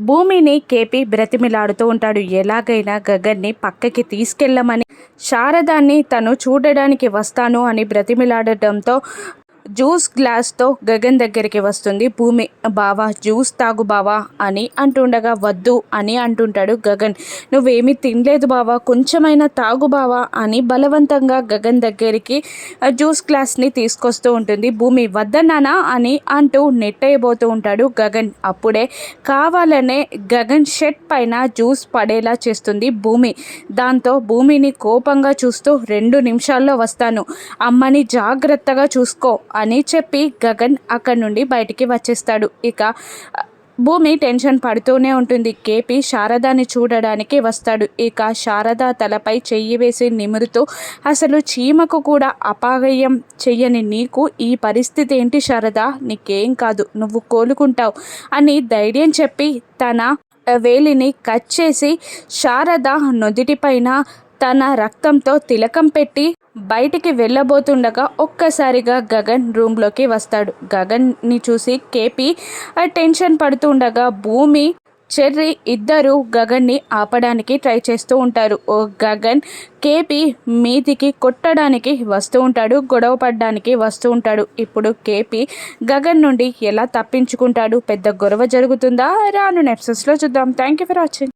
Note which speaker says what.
Speaker 1: భూమిని కేపి బ్రతిమిలాడుతూ ఉంటాడు. ఎలాగైనా గగన్ని పక్కకి తీసుకెళ్ళమని శారదాన్ని తను చూడడానికి వస్తాను అని బ్రతిమిలాడటంతో జ్యూస్ గ్లాస్తో గగన్ దగ్గరికి వస్తుంది. భూమి బావా జ్యూస్ తాగు బావా అని అంటుండగా వద్దు అని అంటుంటాడు గగన్. నువ్వేమీ తినలేదు బావా కొంచెమైనా తాగు బావా అని బలవంతంగా గగన్ దగ్గరికి జ్యూస్ గ్లాస్ని తీసుకొస్తూ ఉంటుంది. భూమి వద్దన్నానా అని అంటూ నెట్టయిపోతూ ఉంటాడు గగన్. అప్పుడే కావాలనే గగన్ షర్ట్ పైన జ్యూస్ పడేలా చేస్తుంది భూమి. దాంతో భూమిని కోపంగా చూస్తూ రెండు నిమిషాల్లో వస్తాను. అమ్మని జాగ్రత్తగా చూసుకో అని చెప్పి గగన్ అక్కడి నుండి బయటికి వచ్చేస్తాడు. ఇక భూమి టెన్షన్ పడుతూనే ఉంటుంది. కేపి శారదాని చూడడానికి వస్తాడు. ఇక శారద తలపై చెయ్యి వేసి నిమురుతూ అసలు చీమకు కూడా అపాగయం చెయ్యని నీకు ఈ పరిస్థితి ఏంటి శారద? నీకేం కాదు నువ్వు కోలుకుంటావు అని ధైర్యం చెప్పి తన వేలిని కట్ చేసి శారద నుదిటిపైన తన రక్తంతో తిలకం పెట్టి బయటికి వెళ్ళబోతుండగా ఒక్కసారిగా గగన్ రూమ్లోకి వస్తాడు. గగన్ని చూసి కేపి టెన్షన్ పడుతుండగా భూమి చెర్రి ఇద్దరు గగన్ని ఆపడానికి ట్రై చేస్తూ ఉంటారు. ఓ గగన్ కేపి మీదికి కొట్టడానికి వస్తూ ఉంటాడు గొడవ పడడానికి వస్తూ ఉంటాడు. ఇప్పుడు కేపి గగన్ నుండి ఎలా తప్పించుకుంటాడు? పెద్ద గొడవ జరుగుతుందా? రాను నెప్సెస్లో చూద్దాం. Thank you for watching